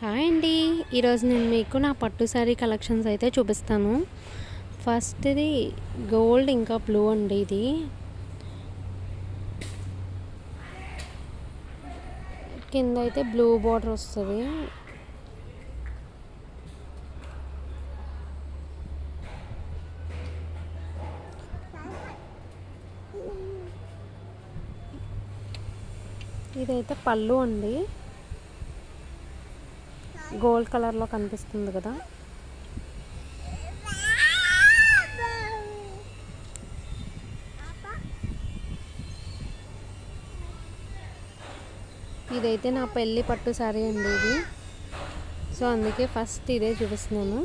Hi అండి. ఈరోజు నేను మీకు నా పట్టు శారీ కలెక్షన్స్ అయితే చూపిస్తాను. ఫస్ట్ ఇది గోల్డ్ ఇంకా బ్లూ అండి ఇది. కింద అయితే బ్లూ బార్డర్ వస్తుంది. ఇదైతే పళ్ళు అండి. గోల్డ్ కలర్లో కనిపిస్తుంది కదా. ఇదైతే నా పెళ్ళి పట్టు సారీ అండి ఇది. సో అందుకే ఫస్ట్ ఇదే చూపిస్తున్నాను.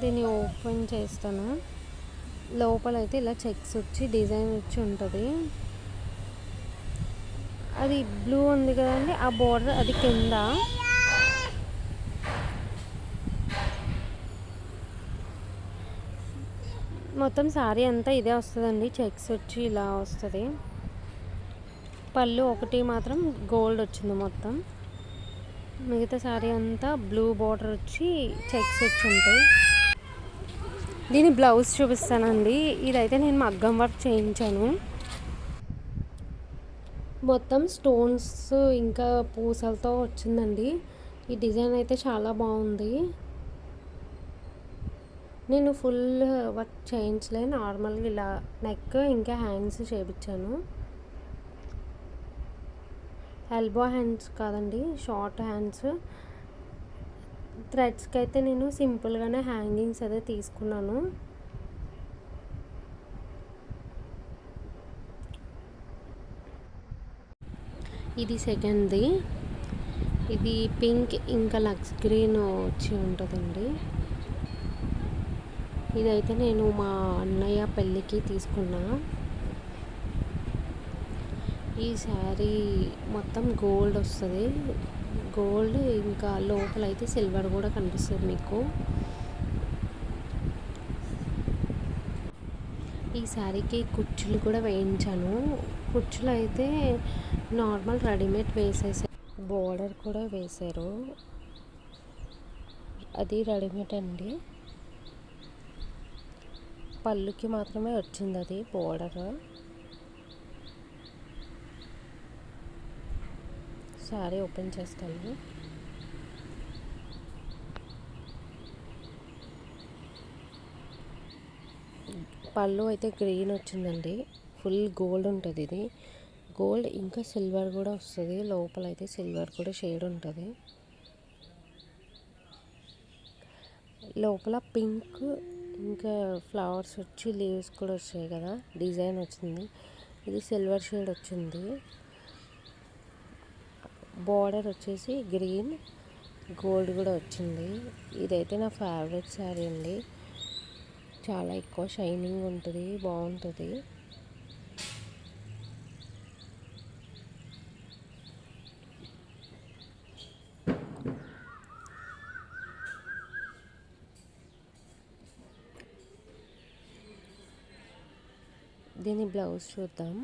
దీన్ని ఓపెన్ చేస్తాను. లోపల అయితే ఇలా చెక్స్ వచ్చి డిజైన్ వచ్చి ఉంటుంది. అది బ్లూ ఉంది కదండి ఆ బోర్డర్ అది కింద. మొత్తం శారీ అంతా ఇదే వస్తుందండి. చెక్స్ వచ్చి ఇలా వస్తుంది. పళ్ళు ఒకటి మాత్రం గోల్డ్ వచ్చింది మొత్తం. మిగతా శారీ అంతా బ్లూ బార్డర్ వచ్చి చెక్స్ వచ్చి ఉంటాయి. దీని బ్లౌజ్ చూపిస్తానండి. ఇదైతే నేను మగ్గం వర్క్ చేయించాను. మొత్తం స్టోన్స్ ఇంకా పూసలతో వచ్చిందండి. ఈ డిజైన్ అయితే చాలా బాగుంది. నేను ఫుల్ వర్క్ చేయించలే. నార్మల్గా ఇలా నెక్ ఇంకా హ్యాండ్స్ చేయించాను ఎల్బో హ్యాండ్స్ కాదండి షార్ట్ హ్యాండ్స్ థ్రెడ్స్కి అయితే నేను సింపుల్గానే హ్యాంగింగ్స్ అదే తీసుకున్నాను. ఇది సెకండ్ది ఇది పింక్ ఇంకా లక్స్ గ్రీన్ వచ్చి ఉంటుందండి. ఇదైతే నేను మా అన్నయ్య పెళ్ళికి తీసుకున్నా. ఈ శారీ మొత్తం గోల్డ్ వస్తుంది. గోల్డ్ ఇంకా లోపల అయితే సిల్వర్ కూడా కనిపిస్తుంది మీకు. ఈ శారీకి కుచ్చులు కూడా వేయించాను. కుచ్చులు అయితే నార్మల్ రెడీమేడ్ వేసేసారు బోర్డర్ కూడా వేశారు అది రెడీమేడ్ అండి. పళ్ళుకి మాత్రమే వచ్చింది అది బోర్డర్ శారీ ఓపెన్ చేస్తాను. పళ్ళు అయితే గ్రీన్ వచ్చిందండి. ఫుల్ గోల్డ్ ఉంటుంది ఇది. గోల్డ్ ఇంకా సిల్వర్ కూడా వస్తుంది. లోపల అయితే సిల్వర్ కూడా షేడ్ ఉంటుంది. లోపల పింక్ ఇంకా ఫ్లవర్స్ వచ్చి లీవ్స్ కూడా వచ్చాయి కదా డిజైన్ వచ్చింది. ఇది సిల్వర్ షేడ్ వచ్చింది. బార్డర్ వచ్చేసి గ్రీన్ గోల్డ్ కూడా వచ్చింది. ఇదైతే నా ఫేవరెట్ శారీ అండి. చాలా ఎక్కువ షైనింగ్ ఉంటుంది బాగుంటుంది. దీని బ్లౌజ్ చూద్దాం.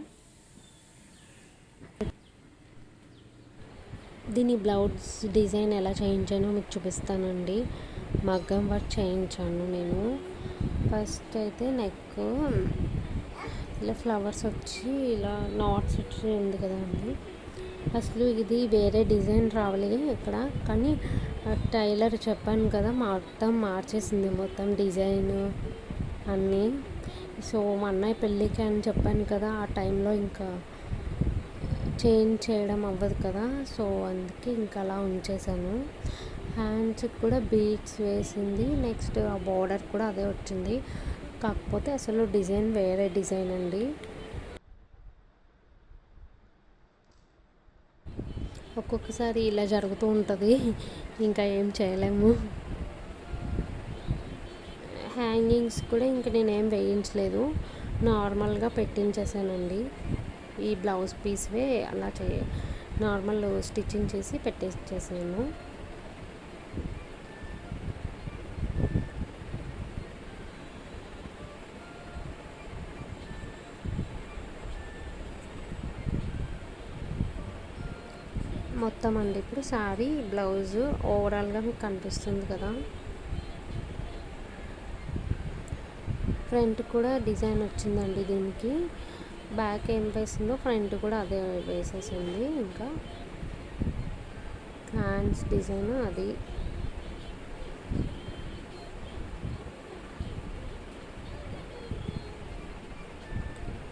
దీని బ్లౌజ్ డిజైన్ ఎలా చేయించానో మీకు చూపిస్తానండి. మగ్గం వర్క్ చేయించాను నేను. ఫస్ట్ అయితే నెక్ ఇలా ఫ్లవర్స్ వచ్చి ఇలా నాట్స్ వచ్చి ఉంది కదండి. అసలు ఇది వేరే డిజైన్ రావాలి ఇక్కడ. కానీ టైలర్ చెప్పాను కదా మొత్తం మార్చేసింది మొత్తం డిజైన్ అన్నీ. సో మా అన్నయ్య పెళ్ళికి అని చెప్పాను కదా ఆ టైంలో ఇంకా చేంజ్ చేయడం అవ్వదు కదా సో అందుకే ఇంకా అలా ఉంచేసాను హ్యాండ్స్కి కూడా బీట్స్ వేసింది నెక్స్ట్ ఆ బార్డర్ కూడా అదే వచ్చింది. కాకపోతే అసలు డిజైన్ వేరే డిజైన్ అండి. ఒక్కొక్కసారి ఇలా జరుగుతూ ఉంటుంది ఇంకా ఏం చేయలేము. హ్యాంగింగ్స్ కూడా ఇంక నేనేం వేయించలేదు. నార్మల్గా పెట్టించేసానండి. ఈ బ్లౌజ్ పీస్వే అలా చే నార్మల్ స్టిచ్చింగ్ చేసి పెట్టేసేసాను. మొత్తం అండి. ఇప్పుడు శారీ బ్లౌజ్ ఓవరాల్గా మీకు కనిపిస్తుంది కదా. ఫ్రంట్ కూడా డిజైన్ వచ్చిందండి దీనికి. బ్యాక్ ఏం వేసిందో ఫ్రంట్ కూడా అదే వేసేసింది ఇంకా. హ్యాండ్స్ డిజైన్ అది.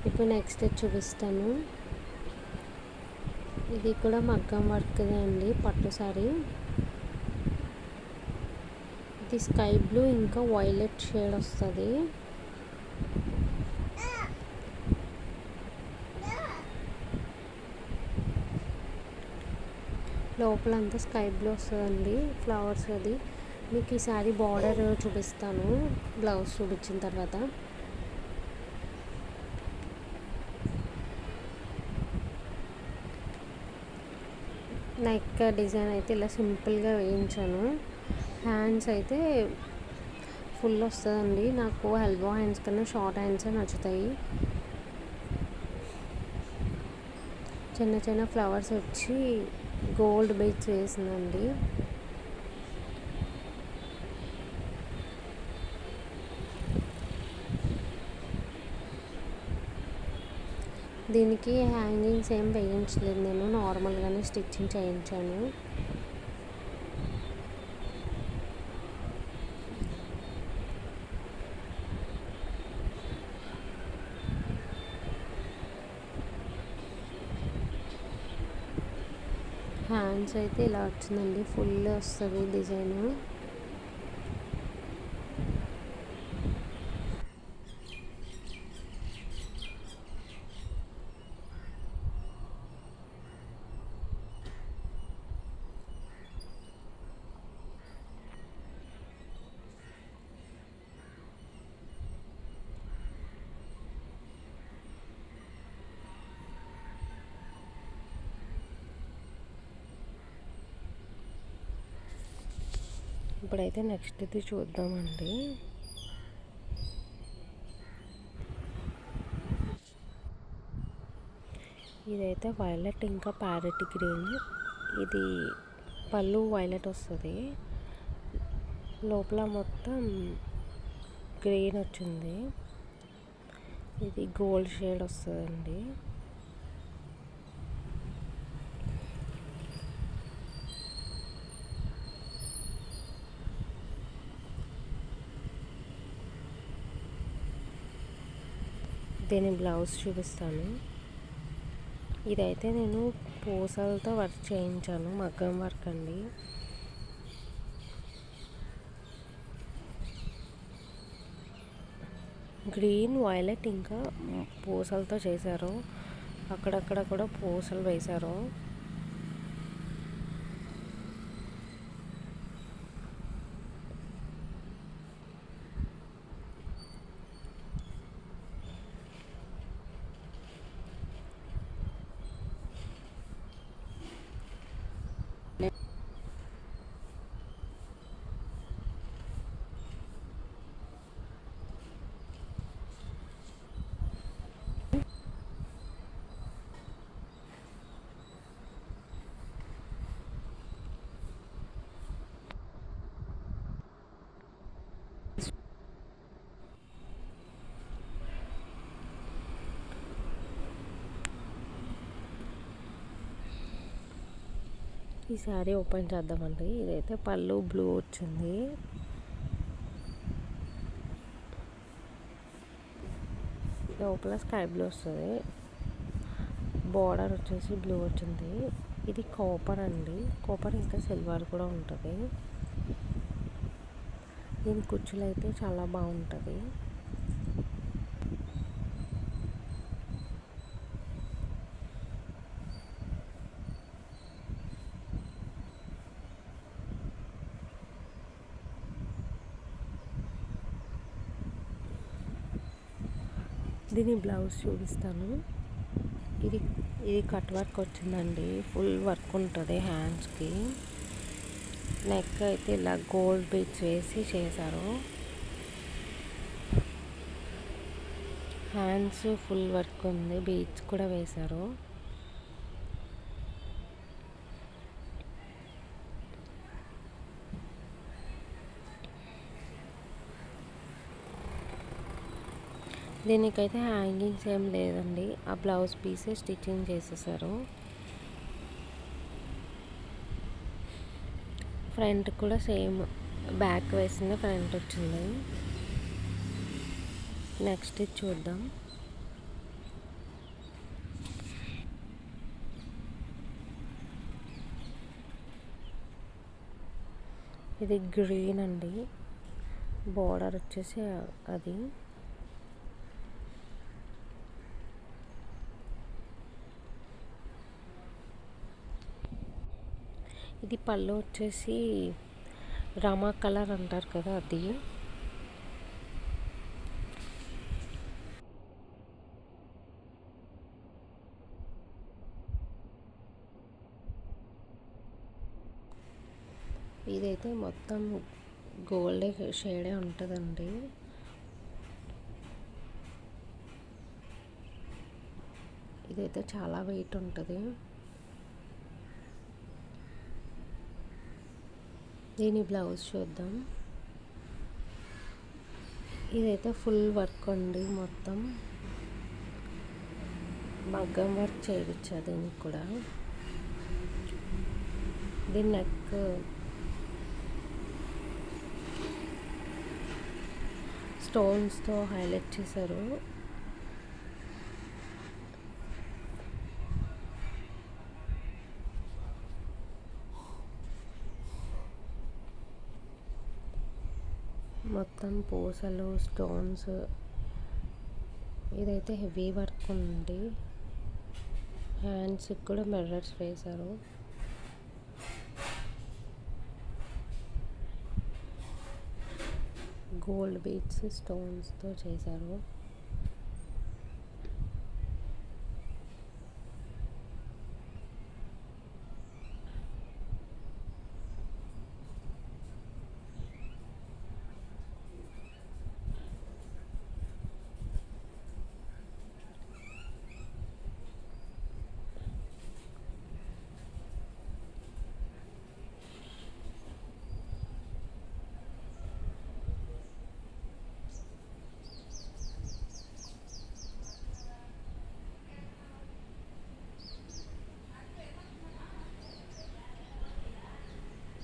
ఇప్పుడు నెక్స్ట్ చూపిస్తాను. ఇది కూడా మగ్గం వర్క్దే అండి పట్టు సారీ. ఇది స్కై బ్లూ ఇంకా వైలెట్ షేడ్ వస్తుంది. లోపలంతా స్కై బ్లూ వస్తుందండి ఫ్లవర్స్ అది. మీకు ఈ సారీ బార్డర్ చూపిస్తాను బ్లౌజ్ చూపించిన తర్వాత. నెక్ డిజైన్ అయితే ఇలా సింపుల్గా వేయించాను. హ్యాండ్స్ అయితే ఫుల్ వస్తుందండి. నాకు ఎల్బో హ్యాండ్స్ కన్నా షార్ట్ హ్యాండ్స్ నచ్చుతాయి. చిన్న చిన్న ఫ్లవర్స్ వచ్చి గోల్డ్ బీట్స్ వేసిందండి. దీనికి హ్యాంగింగ్స్ ఏం వేయించలేదు. నేను నార్మల్గానే స్టిచ్చింగ్ చేయించాను. హ్యాండ్స్ అయితే ఇలా వచ్చిందండి. ఫుల్ వస్తుంది డిజైన్. ఇప్పుడైతే నెక్స్ట్ ఇది చూద్దామండి. ఇదైతే వైలెట్ ఇంకా ప్యారెట్ గ్రీన్. ఇది పళ్ళు వైలెట్ వస్తుంది. లోపల మొత్తం గ్రీన్ వచ్చింది. ఇది గోల్డ్ షేడ్ వస్తుందండి. నేను బ్లౌజ్ చూపిస్తాను. ఇదైతే నేను పూసలతో వర్క్ చేయించాను మగ్గం వర్క్ అండి. గ్రీన్ వైలెట్ ఇంకా పూసలతో చేశారు. అక్కడక్కడ కూడా పూసలు వేశారు. ఈ శారీ ఓపెన్ చేద్దామండి. ఇదైతే పళ్ళు బ్లూ వచ్చింది. లోపల స్కై బ్లూ వస్తుంది. బార్డర్ వచ్చేసి బ్లూ వచ్చింది. ఇది కాపర్ అండి. కాపర్ ఇంకా సిల్వర్ కూడా ఉంటుంది. దీని కుచ్చులు అయితే చాలా బాగుంటుంది. దీని బ్లౌజ్ చూపిస్తాను. ఇది ఇది కట్ వర్క్ వచ్చిందండి. ఫుల్ వర్క్ ఉంటుంది హ్యాండ్స్కి. నెక్ అయితే ఇలా గోల్డ్ బీచ్ వేసి చేశారు. హ్యాండ్స్ ఫుల్ వర్క్ ఉంది. బీచ్ కూడా వేశారు. దీనికైతే హ్యాంగింగ్స్ ఏం లేదండి. ఆ బ్లౌజ్ పీసే స్టిచ్చింగ్ చేసేసారు. ఫ్రంట్ కూడా సేమ్ బ్యాక్ వేసింది ఫ్రంట్ వచ్చింది. నెక్స్ట్ ఇది చూద్దాం. ఇది గ్రీన్ అండి. బోర్డర్ వచ్చేసి అది. ఇది పళ్ళు వచ్చేసి రమా కలర్ అంటారు కదా అది. ఇదైతే మొత్తం గోల్డ్ షేడే ఉంటుందండి. ఇదైతే చాలా వెయిట్ ఉంటుంది. దీని బ్లౌజ్ చూద్దాం. ఇదైతే ఫుల్ వర్క్ అండి మొత్తం. మగ్గం వర్క్ చేయించా దీనికి కూడా. దీని నెక్ స్టోన్స్తో హైలైట్ చేశారు. మొత్తం పూసలు స్టోన్స్ ఇదైతే హెవీ వర్క్ ఉంది హ్యాండ్స్కి కూడా మిర్రర్స్ వేశారు. గోల్డ్ బీట్స్ స్టోన్స్తో చేశారు.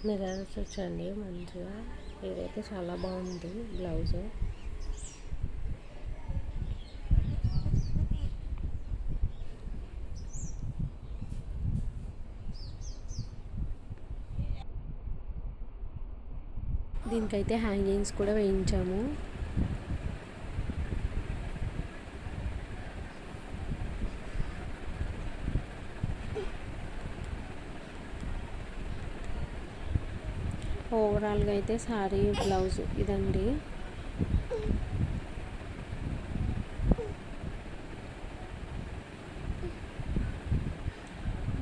మిరర్స్ వచ్చండి మంచిగా. ఇదైతే చాలా బాగుంది బ్లౌజ్. దీనికైతే హ్యాంగింగ్స్ కూడా వేయించాము. ఓవరాల్గా అయితే శారీ బ్లౌజ్ ఇదండి.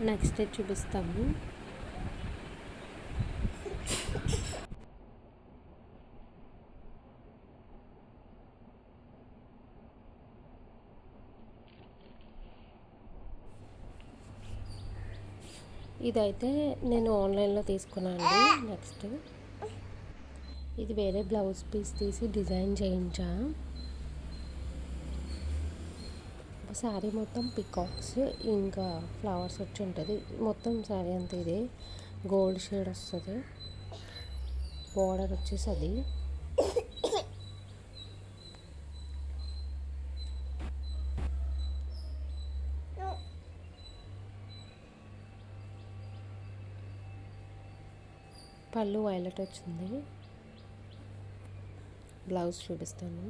నెక్స్ట్ చూపిస్తాము. ఇదైతే నేను ఆన్లైన్లో తీసుకున్నాను నెక్స్ట్. ఇది వేరే బ్లౌజ్ పీస్ తీసి డిజైన్ చేయించా. శారీ మొత్తం పికాక్స్ ఇంకా ఫ్లవర్స్ వచ్చి ఉంటుంది. మొత్తం శారీ అంతా ఇది గోల్డ్ షేడ్ వస్తుంది. బార్డర్ వచ్చేసి అది పళ్ళు వైలెట్ వచ్చింది బ్లౌజ్ చూపిస్తాను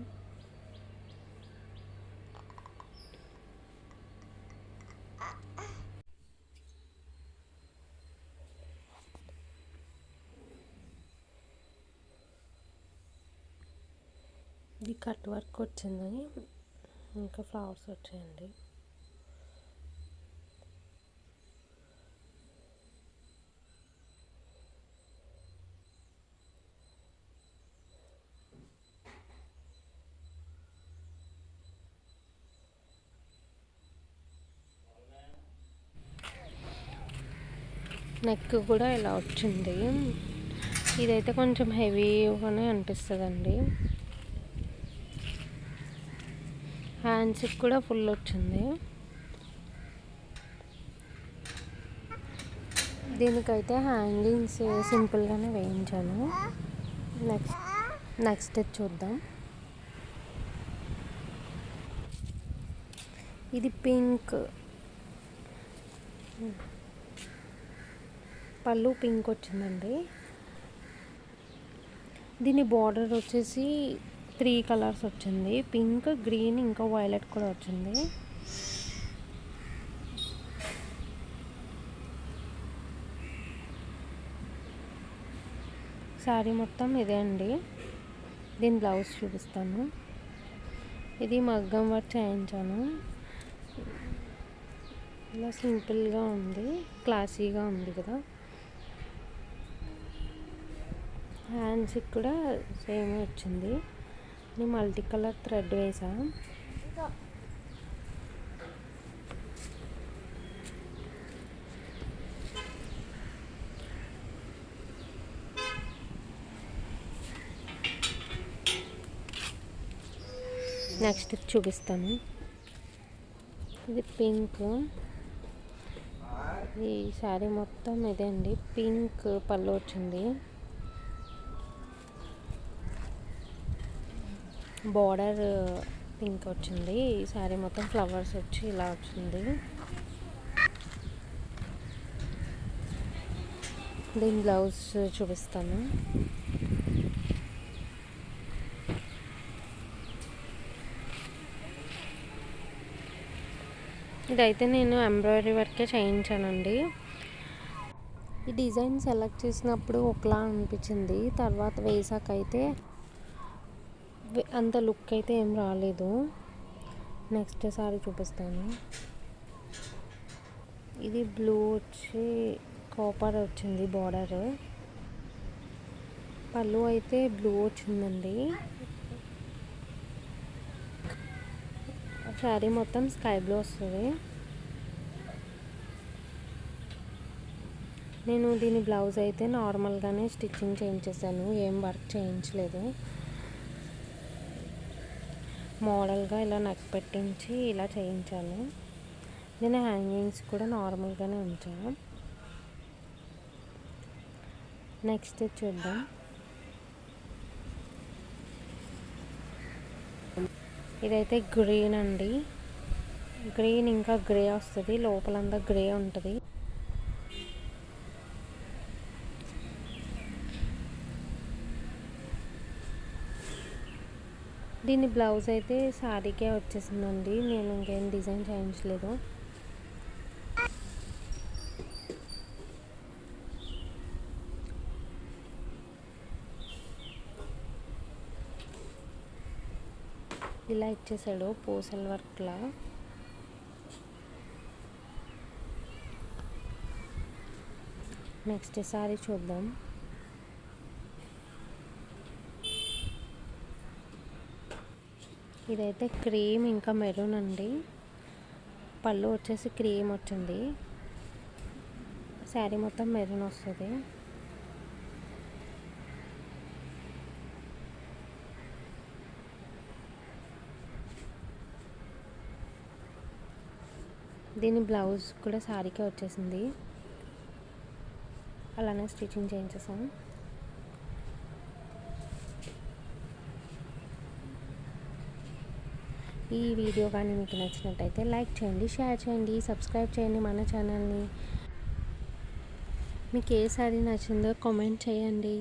ఇది కట్ వర్క్ వచ్చింది ఇంకా ఫ్లవర్స్ వచ్చాయండి నెక్ కూడా ఇలా వచ్చింది. ఇదైతే కొంచెం హెవీగానే అనిపిస్తుందండి. హ్యాండ్స్కి కూడా ఫుల్ వచ్చింది. దీనికైతే హ్యాంగింగ్స్ సింపుల్గానే వేయించాను. నెక్స్ట్ నెక్స్ట్ చూద్దాం. ఇది పింక్ పళ్ళు పింక్ వచ్చిందండి. దీని బార్డర్ వచ్చేసి త్రీ కలర్స్ వచ్చింది. పింక్ గ్రీన్ ఇంకా వైలెట్ కూడా వచ్చింది. శారీ మొత్తం ఇదే అండి. దీని బ్లౌజ్ చూపిస్తాను. ఇది మగ్గం వర్క్ చేయించాను. ఇలా సింపుల్గా ఉంది క్లాసీగా ఉంది కదా. హ్యాండ్స్కి కూడా సేమ్ వచ్చింది. నేను మల్టీ కలర్ థ్రెడ్ వేసా. నెక్స్ట్ చూపిస్తాను. ఇది పింక్. ఈ శారీ మొత్తం ఇదే అండి. పింక్ పళ్ళు వచ్చింది. బార్డర్ uh, పింక్ వచ్చింది. ఈ శారీ మొత్తం ఫ్లవర్స్ వచ్చి ఇలా వచ్చింది. దీని బ్లౌజ్ చూపిస్తాను. ఇదైతే నేను ఎంబ్రాయిడరీ వర్కే చేయించానండి. ఈ డిజైన్ సెలెక్ట్ చేసినప్పుడు ఒకలా అనిపించింది. తర్వాత వేసాకైతే అయితే అంత లుక్ అయితే ఏం రాలేదు. నెక్స్ట్ సారీ చూపిస్తాను. ఇది బ్లూ వచ్చి కాపర్ వచ్చింది బార్డర్. పళ్ళు అయితే బ్లూ వచ్చిందండి. శారీ మొత్తం స్కై బ్లూ వస్తుంది. నేను దీని బ్లౌజ్ అయితే నార్మల్గానే స్టిచ్చింగ్ చేయించేసాను. ఏం వర్క్ చేయించలేదు. మోడల్గా ఇలా నెక్ పెట్టించి ఇలా చేయించాను. నేను హ్యాంగింగ్స్ కూడా నార్మల్గానే ఉంచాను నెక్స్ట్ చూద్దాం. ఇదైతే గ్రీన్ అండి. గ్రీన్ ఇంకా గ్రే వస్తుంది. లోపలంతా గ్రే ఉంటుంది. దీని బ్లౌజ్ అయితే శారీకే వచ్చేసిందండి. నేను ఇంకేం డిజైన్ చేయించలేదు. ఇలా ఇచ్చేసాడు పూసల వర్క్లా. నెక్స్ట్ సారీ చూద్దాం. ఇదైతే క్రీమ్ ఇంకా మెరూన్ అండి. పళ్ళు వచ్చేసి క్రీమ్ వచ్చింది. శారీ మొత్తం మెరూన్ వస్తుంది. దీని బ్లౌజ్ కూడా శారీకే వచ్చేసింది. అలానే స్టిచ్చింగ్ చేయించేసాం. ఈ వీడియో కానీ మీకు నచ్చినట్టయితే లైక్ చేయండి షేర్ చేయండి సబ్స్క్రైబ్ చేయండి మన ఛానల్ని. మీకు ఏ సారీ నచ్చిందో కామెంట్ చేయండి.